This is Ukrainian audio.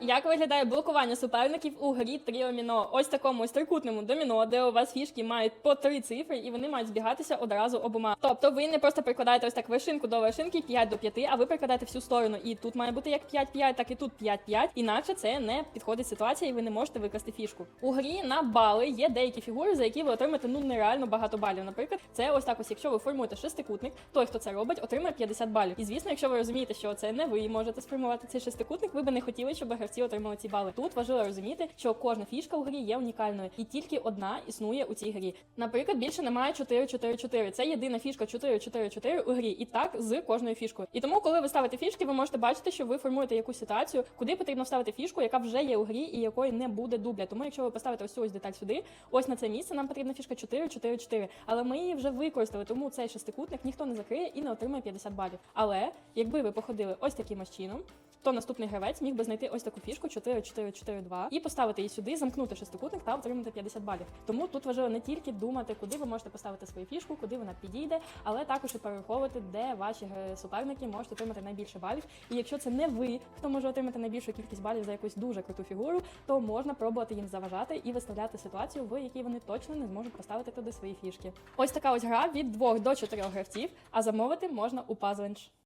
Як виглядає блокування суперників у грі тріоміно? Ось такому ось трикутному доміно, де у вас фішки мають по три цифри, і вони мають збігатися одразу обома. Тобто ви не просто прикладаєте ось так вершинку до вершинки 5 до 5, а ви прикладаєте всю сторону. І тут має бути як 5-5, так і тут 5-5. Інакше це не підходить ситуація, і ви не можете викласти фішку. У грі на бали є деякі фігури, за які ви отримаєте ну нереально багато балів. Наприклад, це ось так ось, якщо ви формуєте шестикутник, той, хто це робить, отримає 50 балів. І звісно, якщо ви розумієте, що це не ви можете сформувати цей шестикутник, ви би не хотіли, щоб гравці отримали ці бали. Тут важливо розуміти, що кожна фішка у грі є унікальною, і тільки одна існує у цій грі. Наприклад, більше немає 4-4-4. Це єдина фішка 4-4-4 у грі, і так з кожною фішкою. І тому, коли ви ставите фішки, ви можете бачити, що ви формуєте якусь ситуацію, куди потрібно вставити фішку, яка вже є у грі і якої не буде дубля. Тому, якщо ви поставите ось цю ось деталь сюди, ось на це місце нам потрібна фішка 4-4-4. Але ми її вже використали, тому цей шестикутник ніхто не закриє і не отримає 50 балів. Але якби ви походили ось таким чином, то наступний гравець міг би знайти ось таку фішку 4-4-4-2 і поставити її сюди, замкнути шестикутник та отримати 50 балів. Тому тут важливо не тільки думати, куди ви можете поставити свою фішку, куди вона підійде, але також і перераховувати, де ваші е, суперники можуть отримати найбільше балів. І якщо це не ви, хто може отримати найбільшу кількість балів за якусь дуже круту фігуру, то можна пробувати їм заважати і виставляти ситуацію, в якій вони точно не зможуть поставити туди свої фішки. Ось така ось гра від 2 до 4 гравців, а замовити можна у Puzzlench.